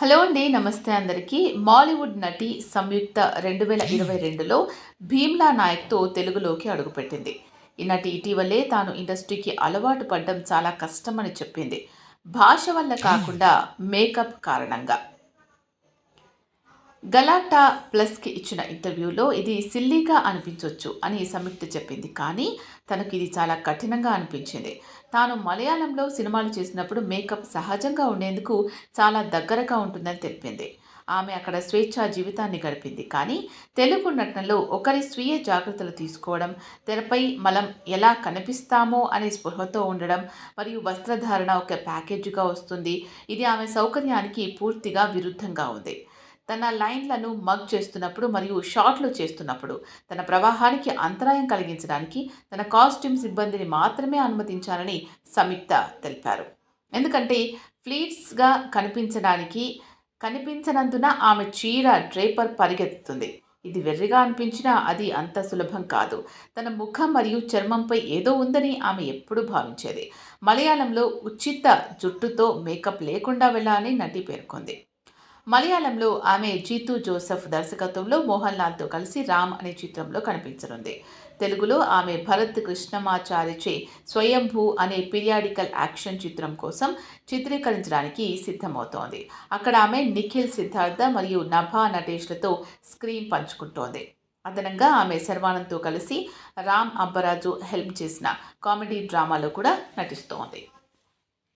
Hello అండి నమస్తే అందరికీ. మాలీవుడ్ నటి సంయుక్త రెండు వేల ఇరవై రెండులో భీమ్లా నాయక్తో తెలుగులోకి అడుగుపెట్టింది. ఈ నటి ఇటీవలే తాను ఇండస్ట్రీకి అలవాటు పడడం చాలా కష్టమని చెప్పింది. భాష వల్ల కాకుండా మేకప్ కారణంగా. గలాటా ప్లస్కి ఇచ్చిన ఇంటర్వ్యూలో ఇది సిల్లీగా అనిపించవచ్చు అని సంయుక్త చెప్పింది. కానీ తనకు ఇది చాలా కఠినంగా అనిపించింది. తాను మలయాళంలో సినిమాలు చేసినప్పుడు మేకప్ సహజంగా ఉండేందుకు చాలా దగ్గరగా ఉంటుందని తెలిపింది. ఆమె అక్కడ స్వేచ్ఛా జీవితాన్ని గడిపింది. కానీ తెలుగు నటనలో ఒకరి స్వీయ జాగ్రత్తలు తీసుకోవడం తెరపై మనం ఎలా కనిపిస్తామో అనే స్పృహతో ఉండడం మరియు వస్త్రధారణ ఒక ప్యాకేజీగా వస్తుంది. ఇది ఆమె సౌకర్యానికి పూర్తిగా విరుద్ధంగా ఉంది. తన లైన్లను మగ్ చేస్తున్నప్పుడు మరియు షాట్లు చేస్తున్నప్పుడు తన ప్రవాహానికి అంతరాయం కలిగించడానికి తన కాస్ట్యూమ్ సిబ్బందిని మాత్రమే అనుమతించాలని సంయుక్త తెలిపారు. ఎందుకంటే ఫ్లీట్స్గా కనిపించడానికి కనిపించనందున ఆమె చీర డ్రేపర్ పరిగెత్తుతుంది. ఇది వెర్రిగా అనిపించినా అది అంత సులభం కాదు. తన ముఖం మరియు చర్మంపై ఏదో ఉందని ఆమె ఎప్పుడూ భావించేది. మలయాళంలో ఉచిత జుట్టుతో మేకప్ లేకుండా వెళ్ళాలని నటి పేర్కొంది. మలయాళంలో ఆమె జీతు జోసెఫ్ దర్శకత్వంలో మోహన్ లాల్తో కలిసి రామ్ అనే చిత్రంలో కనిపించనుంది. తెలుగులో ఆమె భరత్ కృష్ణమాచారిచే స్వయంభూ అనే పీరియాడికల్ యాక్షన్ చిత్రం కోసం చిత్రీకరించడానికి సిద్ధమవుతోంది. అక్కడ ఆమె నిఖిల్ సిద్ధార్థ మరియు నభా నటేష్లతో స్క్రీన్ పంచుకుంటోంది. అదనంగా ఆమె శర్వానంద్తో కలిసి రామ్ అబ్బరాజు హెల్ప్ చేసిన కామెడీ డ్రామాలో కూడా నటిస్తోంది.